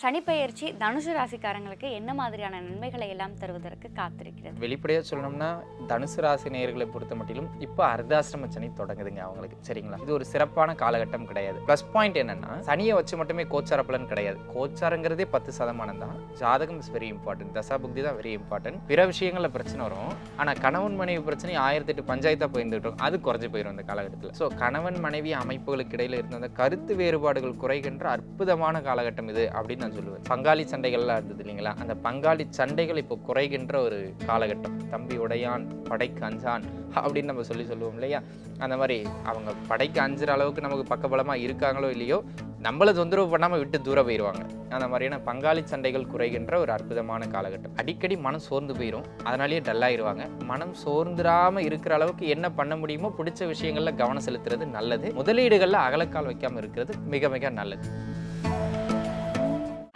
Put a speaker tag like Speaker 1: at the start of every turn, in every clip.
Speaker 1: சனிப்பெயர்ச்சி தனுசு ராசிக்காரங்களுக்கு என்ன மாதிரியான நன்மைகளை எல்லாம் தருவதற்கு காத்திருக்கிறது?
Speaker 2: வெளிப்படையாக சொல்லணும்னா தனுசு ராசி நேர்களை பொறுத்த மட்டிலும் இப்போ அர்த்தாசிரம சனி தொடங்குதுங்க அவங்களுக்கு சரிங்களா? இது ஒரு சிறப்பான காலகட்டம் கிடையாது. ப்ளஸ் பாயிண்ட் என்னன்னா சனியை வச்சு மட்டுமே கோச்சார பலன் கிடையாது. கோச்சாரங்கிறதே பத்து சதமானம் தான். ஜாதகம் இஸ் வெரி இம்பார்ட்டன்ட் தசாபுக்தி தான் வெரி இம்பார்ட்டன்ட் பிற விஷயங்களில் பிரச்சனை வரும். ஆனால் கணவன் மனைவி பிரச்சனை ஆயிரத்தி எட்டு பஞ்சாயத்தாக போயிருந்துட்டு அது குறைஞ்சு போயிடும் இந்த காலகட்டத்தில். ஸோ கணவன் மனைவி அமைப்புகளுக்கு இடையில இருந்த அந்த கருத்து வேறுபாடுகள் குறைகின்ற அற்புதமான காலகட்டம் இது அப்படின்னு நான் சொல்லுவேன். பங்காளி சண்டைகள்லாம் இருந்தது இல்லைங்களா? அந்த பங்காளி சண்டைகள் இப்போ குறைகின்ற ஒரு காலகட்டம். தம்பி உடையான் படைக்கு அஞ்சான் அப்படின்னு நம்ம சொல்லி சொல்லுவோம் இல்லையா? அந்த மாதிரி அவங்க படைக்கு அஞ்சுற அளவுக்கு நமக்கு பக்கபலமாக இருக்காங்களோ இல்லையோ நம்மளை தொந்தரவு பண்ணாமல் விட்டு தூரம் போயிடுவாங்க அந்த மாதிரியான பங்காளி சண்டைகள் குறைகின்ற ஒரு அற்புதமான காலகட்டம். அடிக்கடி மனம் சோர்ந்து போயிடும் அதனாலேயே டல்லாயிருவாங்க. மனம் சோர்ந்துடாமல் இருக்கிற அளவுக்கு என்ன பண்ண முடியுமோ பிடிச்ச விஷயங்களில் கவனம் செலுத்துறது நல்லது. முதலீடுகளில் அகலக்கால் வைக்காமல் இருக்கிறது மிக மிக நல்லது.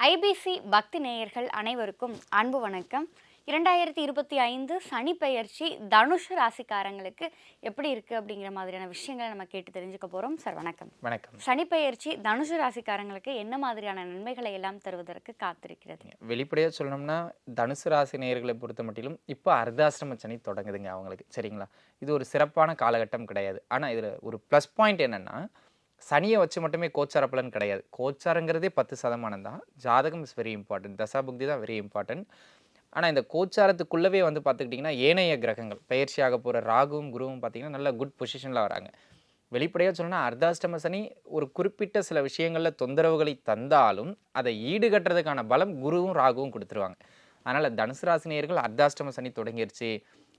Speaker 1: ஐபிசி பக்தி நேயர்கள் அனைவருக்கும் அன்பு வணக்கம். இரண்டாயிரத்தி இருபத்தி ஐந்து சனி பெயர்ச்சி தனுஷு ராசிக்காரங்களுக்கு எப்படி இருக்கு அப்படிங்கிற மாதிரியான விஷயங்களை நம்ம கேட்டு தெரிஞ்சுக்க போறோம். சார் வணக்கம்.
Speaker 2: வணக்கம்.
Speaker 1: சனி பெயர்ச்சி தனுஷு ராசிக்காரங்களுக்கு என்ன மாதிரியான நன்மைகளை எல்லாம் தருவதற்கு காத்திருக்கிறது?
Speaker 2: வெளிப்படையாக சொல்லணும்னா தனுசு ராசி நேயர்களை பொறுத்த மட்டிலும் இப்போ அர்த்தாசிரம சனி தொடங்குதுங்க அவங்களுக்கு. சரிங்களா? இது ஒரு சிறப்பான காலகட்டம் கிடையாது. ஆனால் இதில் ஒரு ப்ளஸ் பாயிண்ட் என்னென்னா சனியை வச்சு மட்டுமே கோச்சார பலன் கிடையாது. கோச்சாரங்கிறதே பத்து சதமானம் தான். ஜாதகம் இஸ் வெரி இம்பார்ட்டன்ட் தசாபுக்தி தான் வெரி இம்பார்ட்டன்ட் ஆனால் இந்த கோச்சாரத்துக்குள்ளவே வந்து பார்த்துக்கிட்டிங்கன்னா ஏனைய கிரகங்கள் பயிற்சியாக போகிற ராகுவும் குருவும் பார்த்தீங்கன்னா நல்ல குட் பொசிஷனில் வராங்க. வெளிப்படையாக சொல்லணும்னா அர்த்தாஷ்டம சனி ஒரு குறிப்பிட்ட சில விஷயங்களில் தொந்தரவுகளை தந்தாலும் அதை ஈடுகட்டுறதுக்கான பலம் குருவும் ராகுவும் கொடுத்துருவாங்க. அதனால் தனுசு ராசினியர்கள் அர்த்தாஷ்டம சனி தொடங்கிருச்சு.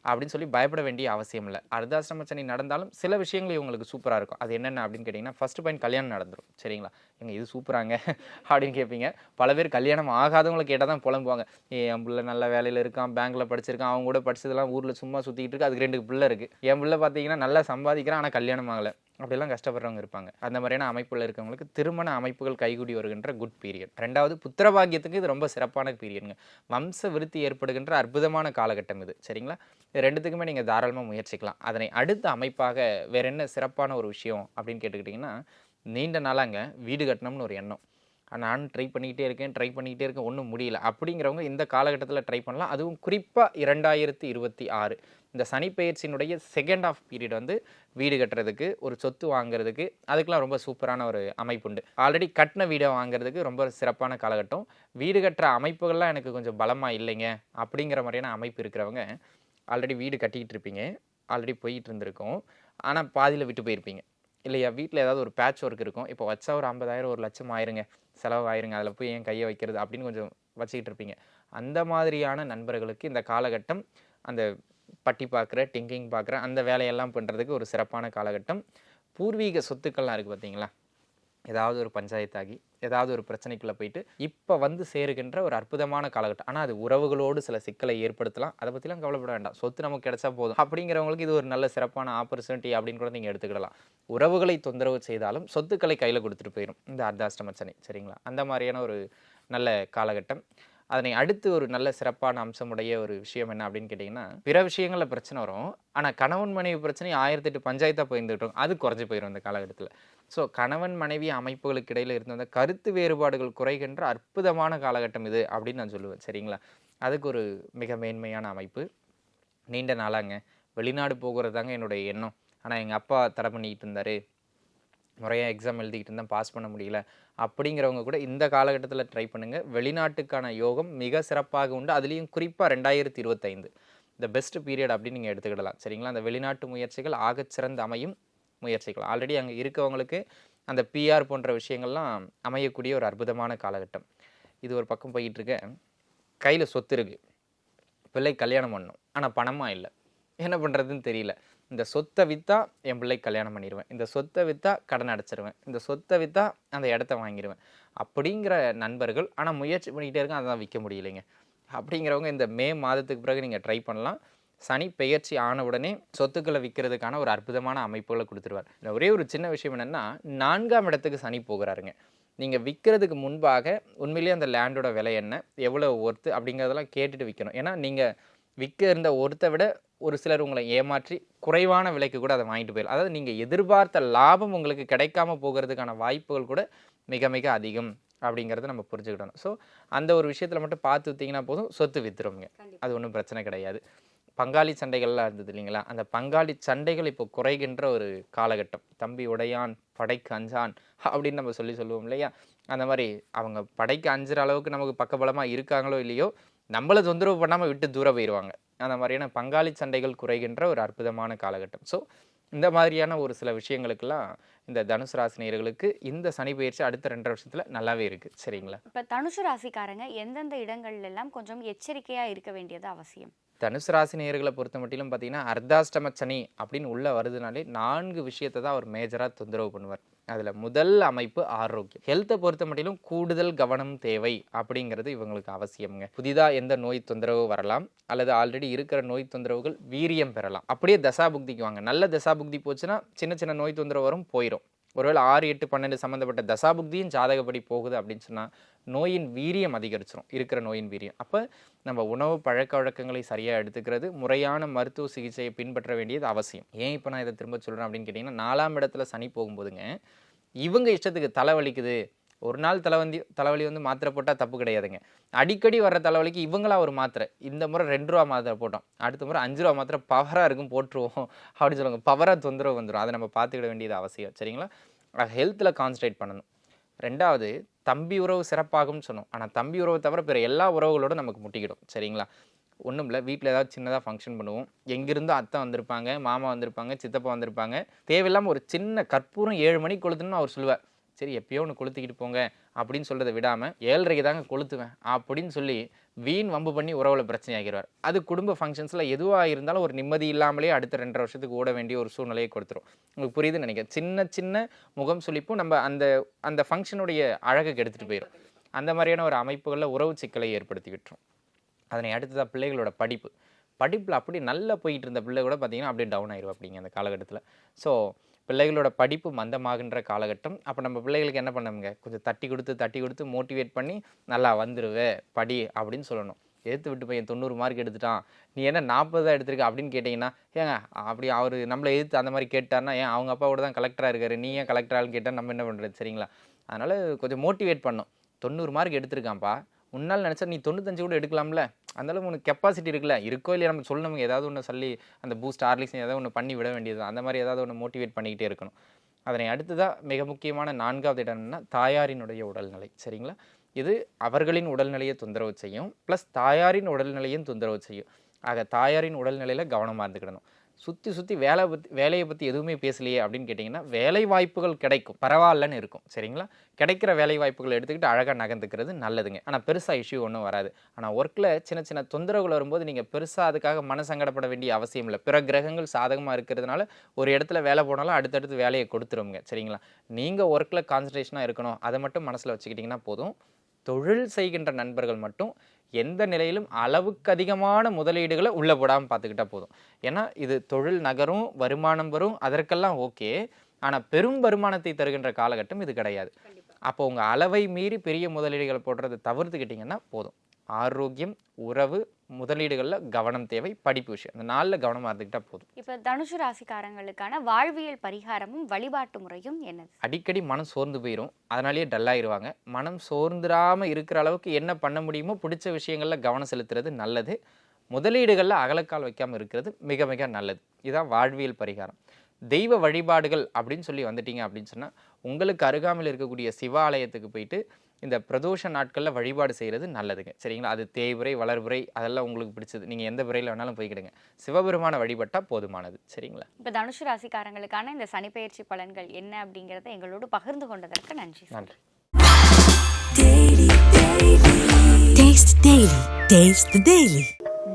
Speaker 2: அப்படின்னு சொல்லி பயப்பட வேண்டிய அவசியம் இல்லை. அர்த்தாஷ்டம சனி நடந்தாலும் சில விஷயங்கள் இவங்களுக்கு சூப்பராக இருக்கும். அது என்னென்ன அப்படின்னு கேட்டிங்கன்னா ஃபஸ்ட்டு பாயிண்ட் கல்யாணம் நடந்துடும் சரிங்களா? எங்கள் இது சூப்பராங்க அப்படின்னு கேட்பீங்க பல பேர் கல்யாணம் ஆகாதவங்களை கேட்டால் தான் புலம்புவாங்க. ஏ என் பிள்ளை நல்ல வேலையில் இருக்கான் பேங்க்கில் படிச்சிருக்கான் அவங்க கூட படிச்சதெல்லாம் ஊரில் சும்மா சுற்றிக்கிட்டு இருக்கு அதுக்கு ரெண்டு பிள்ளை இருக்குது என் பிள்ளை பார்த்தீங்கன்னா நல்லா சம்பாதிக்கிறான் ஆனால் கல்யாணம் ஆகலை. அப்படிலாம் கஷ்டப்படுறவங்க இருப்பாங்க. அந்த மாதிரியான அமைப்பில் இருக்கவங்களுக்கு திருமண அமைப்புகள் கைகூடி வருகின்ற குட் பீரியட் ரெண்டாவது புத்திரபாகியத்துக்கு இது ரொம்ப சிறப்பான பீரியடுங்க வம்ச விருத்தி ஏற்படுகின்ற அற்புதமான காலகட்டம் இது. சரிங்களா? இது ரெண்டுத்துக்குமே நீங்கள் தாராளமாக முயற்சிக்கலாம். அதனை அடுத்த அமைப்பாக வேற என்ன சிறப்பான ஒரு விஷயம் அப்படின்னு கேட்டுக்கிட்டிங்கன்னா நீண்ட நாளாங்க வீடு கட்டணும்னு ஒரு எண்ணம். நான் ட்ரை பண்ணிக்கிட்டே இருக்கேன் ட்ரை பண்ணிக்கிட்டே இருக்கேன் ஒன்றும் முடியல. அப்படிங்கிறவங்க இந்த காலகட்டத்தில் ட்ரை பண்ணலாம். அதுவும் குறிப்பாக இரண்டாயிரத்தி இருபத்தி ஆறு. இந்த சனிப்பெயர்ச்சியினுடைய செகண்ட் ஆஃப் பீரியட் வந்து வீடு கட்டுறதுக்கு ஒரு சொத்து வாங்குறதுக்கு அதுக்கெலாம் ரொம்ப சூப்பரான ஒரு அமைப்புண்டு ஆல்ரெடி கட்டின வீடை வாங்குறதுக்கு ரொம்ப சிறப்பான காலகட்டம். வீடு கட்டுற அமைப்புகள்லாம் எனக்கு கொஞ்சம் பலமாக இல்லைங்க. அப்படிங்கிற மாதிரியான அமைப்பு இருக்கிறவங்க ஆல்ரெடி வீடு கட்டிக்கிட்டு இருப்பீங்க. ஆல்ரெடி போயிட்டு இருந்திருக்கோம். ஆனால் பாதியில் விட்டு போயிருப்பீங்க. இல்லையா? வீட்டில் ஏதாவது ஒரு பேட்ச் ஒர்க் இருக்கும். இப்போ வச்சா ஒரு ஐம்பதாயிரம் ஒரு லட்சம் ஆயிருங்க. செலவு ஆயிருங்க. அதில் போய் ஏன் கையை வைக்கிறது அப்படின்னு கொஞ்சம் வச்சுக்கிட்டு இருப்பீங்க. அந்த மாதிரியான நண்பர்களுக்கு இந்த காலகட்டம் அந்த பட்டி பார்க்குற டிங்கிங் பார்க்குற அந்த வேலையெல்லாம் பண்ணுறதுக்கு ஒரு சிறப்பான காலகட்டம். பூர்வீக சொத்துக்கள்லாம் இருக்குது பார்த்தீங்களா ஏதாவது ஒரு பஞ்சாயத்தாகி ஏதாவது ஒரு பிரச்சனைக்குள்ளே போயிட்டு இப்போ வந்து சேருகின்ற ஒரு அற்புதமான காலகட்டம். ஆனால் அது உறவுகளோடு சில சிக்கலை ஏற்படுத்தலாம். அதை பற்றிலாம் கவலைப்பட வேண்டாம். சொத்து நமக்கு கிடைச்சா போதும். அப்படிங்கிறவங்களுக்கு இது ஒரு நல்ல சிறப்பான ஆப்பர்ச்சுனிட்டி அப்படின்னு கூட நீங்கள் எடுத்துக்கிடலாம். உறவுகளை தொந்தரவு செய்தாலும் சொத்துக்களை கையில் கொடுத்துட்டு போயிடும் இந்த அர்த்தாஷ்டம சனி. சரிங்களா? அந்த மாதிரியான ஒரு நல்ல காலகட்டம். அதனை அடுத்து ஒரு நல்ல சிறப்பான அம்சமுடைய ஒரு விஷயம் என்ன அப்படின்னு கேட்டிங்கன்னா பிற விஷயங்களில் பிரச்சனை வரும். ஆனால் கணவன் மனைவி பிரச்சனை ஆயிரத்தி எட்டு பஞ்சாயத்தாக போயிருந்துட்டோம் அது குறைஞ்சி போயிடும் இந்த காலகட்டத்தில். ஸோ கணவன் மனைவி அமைப்புகளுக்கு இடையில் இருந்த அந்த கருத்து வேறுபாடுகள் குறைகின்ற அற்புதமான காலகட்டம் இது அப்படின்னு நான் சொல்லுவேன். சரிங்களா? அதுக்கு ஒரு மிக மேன்மையான அமைப்பு. நீண்ட நாளாங்க. வெளிநாடு போகிறது தாங்க என்னுடைய எண்ணம். ஆனால் எங்கள் அப்பா தடை பண்ணிக்கிட்டு இருந்தார். முறையாக எக்ஸாம் எழுதிக்கிட்டு இருந்தால் பாஸ் பண்ண முடியல. அப்படிங்கிறவங்க கூட இந்த காலகட்டத்தில் ட்ரை பண்ணுங்கள் வெளிநாட்டுக்கான யோகம் மிக சிறப்பாக உண்டு. அதுலேயும் குறிப்பாக ரெண்டாயிரத்தி இருபத்தைந்து. இந்த பெஸ்ட் பீரியட் அப்படின்னு நீங்கள் எடுத்துக்கிடலாம். சரிங்களா? அந்த வெளிநாட்டு முயற்சிகள் ஆகச்சிறந்த அமையும். முயற்சிக்கலாம். ஆல்ரெடி அங்கே இருக்கவங்களுக்கு அந்த பிஆர் போன்ற விஷயங்கள்லாம் அமையக்கூடிய ஒரு அற்புதமான காலகட்டம். இது ஒரு பக்கம் போயிட்டுருக்க. கையில் சொத்து இருக்குது பிள்ளை கல்யாணம் பண்ணணும் ஆனால் பணமாக இல்லை. என்ன பண்ணுறதுன்னு தெரியல. இந்த சொத்தை விற்றா என் பிள்ளை கல்யாணம் பண்ணிடுவேன் இந்த சொத்தை விற்றா கடன் அடைச்சிருவேன். இந்த சொத்தை விற்றா அந்த இடத்த வாங்கிடுவேன் அப்படிங்கிற நண்பர்கள் ஆனால் முயற்சி பண்ணிக்கிட்டே இருக்க அதான் விற்க முடியலைங்க. அப்படிங்கிறவங்க இந்த மே மாதத்துக்கு பிறகு நீங்கள் ட்ரை பண்ணலாம். சனி பெயர்ச்சி ஆன உடனே சொத்துக்களை விற்கிறதுக்கான ஒரு அற்புதமான அமைப்புகளை கொடுத்துருவார். இதுல ஒரே ஒரு சின்ன விஷயம் என்னன்னா நான்காம் இடத்துக்கு சனி போகிறாருங்க. நீங்கள் விற்கிறதுக்கு முன்பாக உண்மையிலேயே அந்த லேண்டோட விலை என்ன எவ்வளோ ஒர்த்து அப்படிங்கிறதெல்லாம் கேட்டுட்டு விற்கணும் ஏன்னா நீங்கள் விற்க இருந்த ஒருத்தை விட ஒரு சிலர் உங்களை ஏமாற்றி குறைவான விலைக்கு கூட அதை வாங்கிட்டு போயிடலாம். அதாவது நீங்கள் எதிர்பார்த்த லாபம் உங்களுக்கு கிடைக்காம போகிறதுக்கான வாய்ப்புகள் கூட மிக மிக அதிகம் அப்படிங்கிறத நம்ம புரிஞ்சுக்கிடணும். ஸோ அந்த ஒரு விஷயத்தில் மட்டும் பார்த்து வித்தீங்கன்னா போதும் சொத்து வித்துருங்க அது ஒன்றும் பிரச்சனை கிடையாது. பங்காளி சண்டைகள்லாம் இருந்தது இல்லைங்களா? அந்த பங்காளி சண்டைகள் இப்போ குறைகின்ற ஒரு காலகட்டம். தம்பி உடையான் படைக்கு அஞ்சான் அப்படின்னு நம்ம சொல்லி சொல்லுவோம் இல்லையா? அந்த மாதிரி அவங்க படைக்கு அஞ்சுற அளவுக்கு நமக்கு பக்கபலமாக இருக்காங்களோ இல்லையோ நம்மளை தொந்தரவு பண்ணாமல் விட்டு தூரம் போயிடுவாங்க அந்த மாதிரியான பங்காளி சண்டைகள் குறைகின்ற ஒரு அற்புதமான காலகட்டம். ஸோ இந்த மாதிரியான ஒரு சில விஷயங்களுக்கெல்லாம் இந்த தனுசு ராசினியர்களுக்கு இந்த சனி பயிற்சி அடுத்த ரெண்டரை வருஷத்துல நல்லாவே இருக்கு. சரிங்களா?
Speaker 1: இப்போ தனுசு ராசிக்காரங்க எந்தெந்த இடங்கள்ல எல்லாம் கொஞ்சம் எச்சரிக்கையா இருக்க வேண்டியது அவசியம்?
Speaker 2: தனுசு ராசி நேயர்களை பொறுத்த மட்டிலும் பார்த்தீங்கன்னா அர்த்தாஷ்டம சனி அப்படின்னு உள்ள வருதுனாலே நான்கு விஷயத்தை தான் அவர் மேஜராக தொந்தரவு பண்ணுவார். அதில் முதல் அமைப்பு ஆரோக்கியம். ஹெல்த்தை பொறுத்த மட்டிலும் கூடுதல் கவனம் தேவை அப்படிங்கிறது இவங்களுக்கு அவசியம்ங்க. புதிதாக எந்த நோய் தொந்தரவு வரலாம் அல்லது ஆல்ரெடி இருக்கிற நோய் தொந்தரவுகள் வீரியம் பெறலாம். அப்படியே தசாபுக்திக்கு வாங்க. நல்ல தசாபுக்தி போச்சுன்னா சின்ன சின்ன நோய் தொந்தரவு வரும் போயிடும் ஒருவேளை ஆறு எட்டு பன்னெண்டு சம்மந்தப்பட்ட தசாபுக்தியும் ஜாதகப்படி போகுது அப்படின்னு சொன்னால் நோயின் வீரியம் அதிகரிச்சிடும் இருக்கிற நோயின் வீரியம். அப்போ நம்ம உணவு பழக்க வழக்கங்களை சரியாக எடுத்துக்கிறது முறையான மருத்துவ சிகிச்சையை பின்பற்ற வேண்டியது அவசியம். ஏன் இப்போ நான் இதை திரும்ப சொல்கிறேன் அப்படின்னு கேட்டிங்கன்னா நாலாம் இடத்துல சனி போகும்போதுங்க இவங்க இஷ்டத்துக்கு தலைவலிக்குது ஒரு நாள் தலைவந்தி தலைவலி வந்து மாத்திரை போட்டால் தப்பு கிடையாதுங்க. அடிக்கடி வர்ற தலைவலிக்கு இவங்களா ஒரு மாத்திரை. இந்த முறை ரெண்டு ரூபா மாத்திரை போட்டோம். அடுத்த முறை அஞ்சு ரூபா மாத்திரை பவராக இருக்கும் போட்டுருவோம். அப்படின்னு சொல்லுவாங்க. பவராக தொந்தரவு வந்துடும் அதை நம்ம பார்த்துக்கிட வேண்டியது அவசியம். சரிங்களா? ஹெல்த்தில் கான்சன்ட்ரேட் பண்ணணும். ரெண்டாவது தம்பி உறவு சிறப்பாகும்னு சொன்னோம். ஆனால் தம்பி உறவை தவிர பிற எல்லா உறவுகளோட நமக்கு முட்டிக்கிடும். சரிங்களா? ஒன்றும் இல்லை. வீட்டில் ஏதாவது சின்னதாக ஃபங்க்ஷன் பண்ணுவோம். எங்கேருந்தோ அத்தை வந்திருப்பாங்க மாமா வந்திருப்பாங்க சித்தப்பா வந்திருப்பாங்க. தேவையில்லாமல் ஒரு சின்ன கற்பூரம் ஏழு மணிக்கு கொளுத்துன்னு அவர் சொல்லுவார். சரி எப்பயோ ஒன்று கொளுத்திக்கிட்டு போங்க அப்படின்னு சொல்கிறத விடாமல் ஏழரைக்கு தாங்க கொளுத்துவேன் அப்படின்னு சொல்லி வீண் வம்பு பண்ணி உறவுல பிரச்சனை ஆகிடுவார் அது குடும்ப ஃபங்க்ஷன்ஸில் எதுவாக இருந்தாலும் ஒரு நிம்மதி இல்லாமலே அடுத்த ரெண்டரை வருஷத்துக்கு ஓட வேண்டிய ஒரு சூழ்நிலையை கொடுத்துரும். உங்களுக்கு புரியுதுன்னு நினைக்கிறேன். சின்ன சின்ன முகம் சுளிப்பும் நம்ம அந்த அந்த ஃபங்க்ஷனுடைய அழகுக்கு எடுத்துகிட்டு போயிடும் அந்த மாதிரியான ஒரு அமைப்புகளில் உறவு சிக்கலை ஏற்படுத்தி விட்டுரும். அதனை அடுத்ததாக பிள்ளைகளோட படிப்பு. படிப்பில் அப்படி நல்லா போயிட்டு இருந்த பிள்ளை கூட பார்த்தீங்கன்னா அப்படியே டவுன் ஆயிரும் அப்படிங்க அந்த காலகட்டத்தில். ஸோ பிள்ளைகளோட படிப்பு மந்தமாகின்ற காலகட்டம். அப்போ நம்ம பிள்ளைகளுக்கு என்ன பண்ணணுங்க கொஞ்சம் தட்டி கொடுத்து தட்டி கொடுத்து மோட்டிவேட் பண்ணி நல்லா வந்துடுவே படி அப்படின்னு சொல்லணும். எடுத்து விட்டு பையன் தொண்ணூறு மார்க் எடுத்துட்டான். நீ என்ன நாற்பது தான் எடுத்திருக்க? அப்படின்னு கேட்டிங்கன்னா ஏங்க அப்படி அவர் நம்மளை எதிர்த்து அந்த மாதிரி கேட்டார்னா ஏன் அவங்க அப்பா கூட தான் கலெக்டராக இருக்காரு? நீ ஏன் கலெக்டராகனு கேட்டால் நம்ம என்ன பண்ணுறது சரிங்களா? அதனால் கொஞ்சம் மோட்டிவேட் பண்ணும். தொண்ணூறு மார்க் எடுத்திருக்கான்ப்பா. உன்னால் நினச்சா நீ தொண்ணூத்தஞ்சு கூட எடுக்கலாம்ல? அந்தளவுக்கு உனக்கு கெப்பாசிட்டி இருக்குல்ல? இருக்கோ இல்லையா நம்ம சொல்லணும் ஏதாவது ஒன்று சொல்லி அந்த பூஸ்ட் ஹார்லிக்ஸ் ஏதாவது ஒன்று பண்ணி விட வேண்டியது அந்த மாதிரி ஏதாவது ஒன்று மோட்டிவேட் பண்ணிக்கிட்டே இருக்கணும். அதனை அடுத்ததாக மிக முக்கியமான நான்காவது இடம் தாயாரினுடைய உடல்நிலை. சரிங்களா? இது அவர்களின் உடல்நிலையை தொந்தரவு செய்யும் ப்ளஸ் தாயாரின் உடல்நிலையும் தொந்தரவு செய்யும். ஆக தாயாரின் உடல்நிலையில் கவனமாக இருந்துக்கிடணும். சுற்றி சுற்றி வேலை பற்றி வேலையை பற்றி எதுவுமே பேசலையே அப்படின்னு கேட்டிங்கன்னா வேலை வாய்ப்புகள் கிடைக்கும். பரவாயில்லன்னு இருக்கும். சரிங்களா? கிடைக்கிற வேலை வாய்ப்புகள் எடுத்துக்கிட்டு அழகாக நகர்ந்துக்கிறது நல்லதுங்க. ஆனால் பெருசாக இஷ்யூ ஒன்றும் வராது. ஆனால் ஒர்க்கில் சின்ன சின்ன தொந்தரவுகள் வரும்போது நீங்கள் பெருசாக அதுக்காக மனசங்கடப்பட வேண்டிய அவசியம் இல்லை. பிற கிரகங்கள் சாதகமாக இருக்கிறதுனால ஒரு இடத்துல வேலை போனாலும் அடுத்தடுத்து வேலையை கொடுத்துருவோங்க சரிங்களா? நீங்கள் ஒர்க்கில் கான்சன்ட்ரேஷனாக இருக்கணும். அதை மட்டும் மனசில் வச்சுக்கிட்டிங்கன்னா போதும். தொழில் செய்கின்ற நண்பர்கள் மட்டும் எந்த நிலையிலும் அளவுக்கு அதிகமான முதலீடுகளை உள்ளே போடாமல் பார்த்துக்கிட்டா போதும். ஏன்னா இது தொழில் நகரும் வருமானம் வரும் அதற்கெல்லாம் ஓகே. ஆனால் பெரும் வருமானத்தை தருகின்ற காலகட்டம் இது கிடையாது. அப்போ உங்கள் அளவை மீறி பெரிய முதலீடுகள் போடுறதை தவிர்த்துக்கிட்டிங்கன்னா போதும். ஆரோக்கியம் உறவு முதலீடுகளில் கவனம் தேவை படிப்பு விஷயம். இந்த நாளில் கவனமாக இருந்துக்கிட்டால் போதும்.
Speaker 1: இப்போ தனுசு ராசிக்காரங்களுக்கான வாழ்வியல் பரிகாரமும் வழிபாட்டு முறையும் என்னது?
Speaker 2: அடிக்கடி மனம் சோர்ந்து போயிடும் அதனாலேயே டல்லாயிருவாங்க. மனம் சோர்ந்துடாம இருக்கிற அளவுக்கு என்ன பண்ண முடியுமோ பிடிச்ச விஷயங்களில் கவனம் செலுத்துறது நல்லது. முதலீடுகளில் அகலக்கால் வைக்காமல் இருக்கிறது மிக மிக நல்லது. இதுதான் வாழ்வியல் பரிகாரம். தெய்வ வழிபாடுகள் அப்படின்னு சொல்லி வந்துட்டீங்க அப்படின்னு சொன்னால் உங்களுக்கு அருகாமையில் இருக்கக்கூடிய சிவாலயத்துக்கு போயிட்டு இந்த பிரதோஷ நாட்களில் வழிபாடு செய்கிறது நல்லதுங்க. சரிங்களா? அது தேய்பிறை வளர்பிறை அதெல்லாம் உங்களுக்கு பிடிச்சது. நீங்கள் எந்த பிறையில் வேணாலும் போய்க்கிடுங்க. சிவபெருமான வழிபட்டால் போதுமானது. சரிங்களா?
Speaker 1: இப்போ தனுசு ராசிக்காரங்களுக்கான இந்த சனிப்பெயர்ச்சி பலன்கள் என்ன அப்படிங்கிறத எங்களோடு பகிர்ந்து கொண்டதற்கு நன்றி
Speaker 2: நன்றி.
Speaker 3: Taste Daily. Taste the Daily.